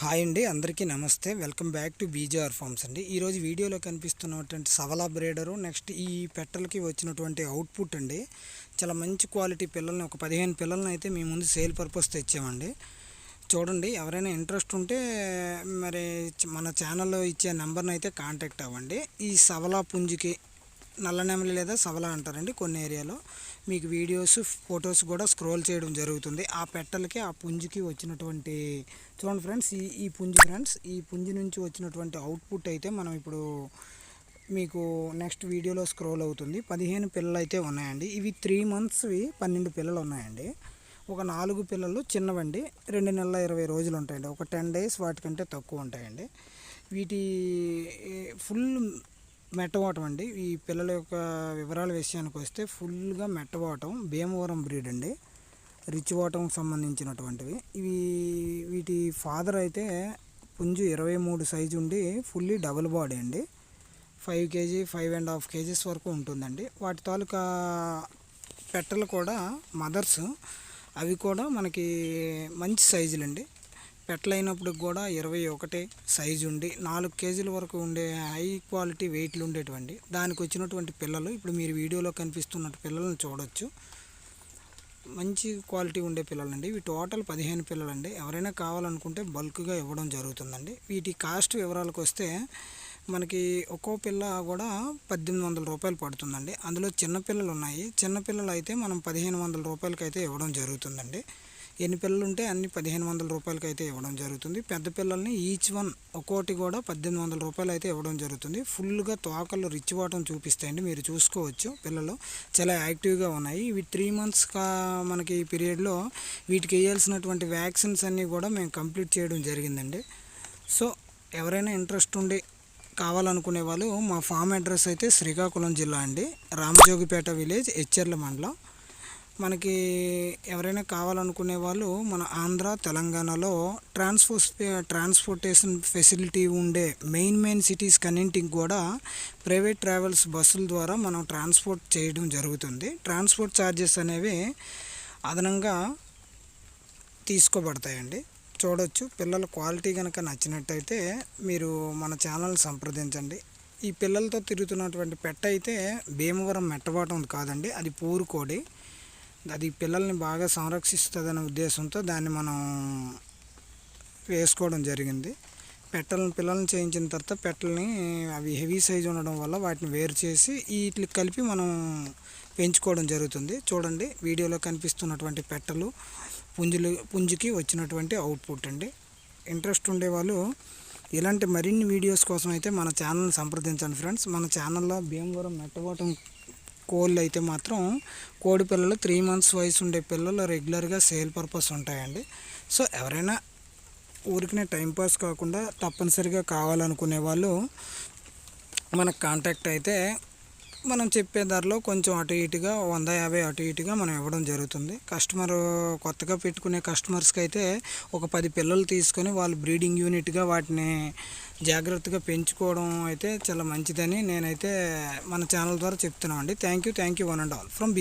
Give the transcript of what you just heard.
Hi అండి అందరికీ నమస్తే. Welcome back to BJR farms అండి. ఈరోజు వీడియోలో కనిపిస్తున్నటువంటి సవలా బ్రేడరు నెక్స్ట్ ఈ పెట్టలకి వచ్చినటువంటి అవుట్పుట్ అండి. చాలా మంచి క్వాలిటీ పిల్లల్ని ఒక పదిహేను పిల్లల్ని అయితే మీ ముందు సేల్ పర్పస్ తెచ్చామండి. చూడండి ఎవరైనా ఇంట్రెస్ట్ ఉంటే మరి మన ఛానల్లో ఇచ్చే నెంబర్ని అయితే కాంటాక్ట్ అవ్వండి. ఈ సవలా పుంజుకి నల్ల నెమలి లేదా సవలా అంటారండి కొన్ని ఏరియాలో. మీకు వీడియోస్ ఫొటోస్ కూడా స్క్రోల్ చేయడం జరుగుతుంది. ఆ పెట్టలకి ఆ పుంజుకి వచ్చినటువంటి చూడండి ఫ్రెండ్స్ ఈ ఈ పుంజు ఫ్రెండ్స్ ఈ పుంజు నుంచి వచ్చినటువంటి అవుట్పుట్ అయితే మనం ఇప్పుడు మీకు నెక్స్ట్ వీడియోలో స్క్రోల్ అవుతుంది. పదిహేను పిల్లలు అయితే ఉన్నాయండి. ఇవి త్రీ మంత్స్వి పన్నెండు పిల్లలు ఉన్నాయండి. ఒక నాలుగు పిల్లలు చిన్నవండి. రెండు నెలల ఇరవై రోజులు ఉంటాయండి. ఒక టెన్ డేస్ వాటికంటే తక్కువ ఉంటాయండి. వీటి ఫుల్ మెట్టవాటం అండి. ఈ పిల్లల యొక్క వివరాల విషయానికి వస్తే ఫుల్గా మెట్టవాటం భీమవరం బ్రీడ్ అండి. రిచ్ వాటంకి సంబంధించినటువంటివి. ఇవి వీటి ఫాదర్ అయితే పుంజు ఇరవై మూడు సైజు ఉండి ఫుల్లీ డబుల్ బాడీ అండి. Five KG five and half KGs వరకు ఉంటుందండి. వాటి తాలూకా పెట్టలు కూడా మదర్స్. అవి కూడా మనకి మంచి సైజులండి. పెట్టలైనప్పుడు కూడా ఇరవై ఒకటి సైజు ఉండి నాలుగు కేజీల వరకు ఉండే హై క్వాలిటీ వెయిట్లు ఉండేటువంటి దానికి వచ్చినటువంటి పిల్లలు ఇప్పుడు మీరు వీడియోలో కనిపిస్తున్న పిల్లలను చూడొచ్చు. మంచి క్వాలిటీ ఉండే పిల్లలండి. ఇవి టోటల్ పదిహేను పిల్లలండి. ఎవరైనా కావాలనుకుంటే బల్క్గా ఇవ్వడం జరుగుతుందండి. వీటి కాస్ట్ వివరాలకు వస్తే మనకి ఒక్కో పిల్ల కూడా పద్దెనిమిది వందల రూపాయలు పడుతుందండి. అందులో చిన్నపిల్లలు ఉన్నాయి. చిన్నపిల్లలు అయితే మనం పదిహేను వందల రూపాయలకి అయితే ఇవ్వడం జరుగుతుందండి. ఎన్ని పిల్లలు ఉంటే అన్ని పదిహేను వందల రూపాయలకి అయితే ఇవ్వడం జరుగుతుంది. పెద్ద పిల్లల్ని ఈచ్ వన్ ఒక్కోటి కూడా పద్దెనిమిది వందల రూపాయలు అయితే ఇవ్వడం జరుగుతుంది. ఫుల్గా తోకలు రిచ్ వాటం చూపిస్తాయండి మీరు చూసుకోవచ్చు పిల్లలు. చాలా యాక్టివ్గా ఉన్నాయి. ఇవి త్రీ మంత్స్ కా మనకి ఈ పీరియడ్లో వీటికి వేయాల్సినటువంటి వ్యాక్సిన్స్ అన్నీ కూడా మేము కంప్లీట్ చేయడం జరిగిందండి. సో ఎవరైనా ఇంట్రెస్ట్ ఉండి కావాలనుకునే వాళ్ళు మా ఫామ్ అడ్రస్ అయితే శ్రీకాకుళం జిల్లా అండి. రామజోగిపేట విలేజ్ హెచ్చర్ల మండలం. మనకి ఎవరైనా కావాలనుకునే వాళ్ళు మన ఆంధ్ర తెలంగాణలో ట్రాన్స్పోర్ట్ ట్రాన్స్పోర్టేషన్ ఫెసిలిటీ ఉండే మెయిన్ మెయిన్ సిటీస్ కన్నింటికి కూడా ప్రైవేట్ ట్రావెల్స్ బస్సుల ద్వారా మనం ట్రాన్స్పోర్ట్ చేయడం జరుగుతుంది. ట్రాన్స్పోర్ట్ ఛార్జెస్ అనేవి అదనంగా తీసుకోబడతాయండి. చూడొచ్చు. పిల్లల క్వాలిటీ కనుక నచ్చినట్టయితే మీరు మన ఛానల్ సంప్రదించండి. ఈ పిల్లలతో తిరుగుతున్నటువంటి పెట్ట అయితే భీమవరం మెట్టబాటం కాదండి. అది పూరుకోడి అది పిల్లల్ని బాగా సంరక్షిస్తుందనే ఉద్దేశంతో దాన్ని మనం వేసుకోవడం జరిగింది. పెట్టలను పిల్లల్ని చేయించిన తర్వాత పెట్టల్ని అవి హెవీ సైజు ఉండడం వల్ల వాటిని వేరు చేసి వీటికి కలిపి మనం పెంచుకోవడం జరుగుతుంది. చూడండి వీడియోలో కనిపిస్తున్నటువంటి పెట్టలు పుంజులు పుంజుకి వచ్చినటువంటి అవుట్పుట్ అండి. ఇంట్రెస్ట్ ఉండేవాళ్ళు ఇలాంటి మరిన్ని వీడియోస్ కోసం అయితే మన ఛానల్ని సంప్రదించండి ఫ్రెండ్స్. మన ఛానల్లో భీమవరం మెట్టబోటం కోళ్ళు అయితే మాత్రం కోడి పిల్లలు త్రీ మంత్స్ వయసు ఉండే పిల్లలు రెగ్యులర్గా సేల్ పర్పస్ ఉంటాయండి. సో ఎవరైనా ఊరికినే టైంపాస్ కాకుండా తప్పనిసరిగా కావాలనుకునే వాళ్ళు మనకు కాంటాక్ట్ అయితే మనం చెప్పే ధరలో కొంచెం అటు ఇటుగా వంద యాభై అటు ఇటుగా మనం ఇవ్వడం జరుగుతుంది. కస్టమర్ కొత్తగా పెట్టుకునే కస్టమర్స్కి అయితే ఒక పది పిల్లలు తీసుకొని వాళ్ళు బ్రీడింగ్ యూనిట్గా వాటిని జాగ్రత్తగా పెంచుకోవడం అయితే చాలా మంచిదని నేనైతే మన ఛానల్ ద్వారా చెప్తున్నామండి. Thank you thank you one and all from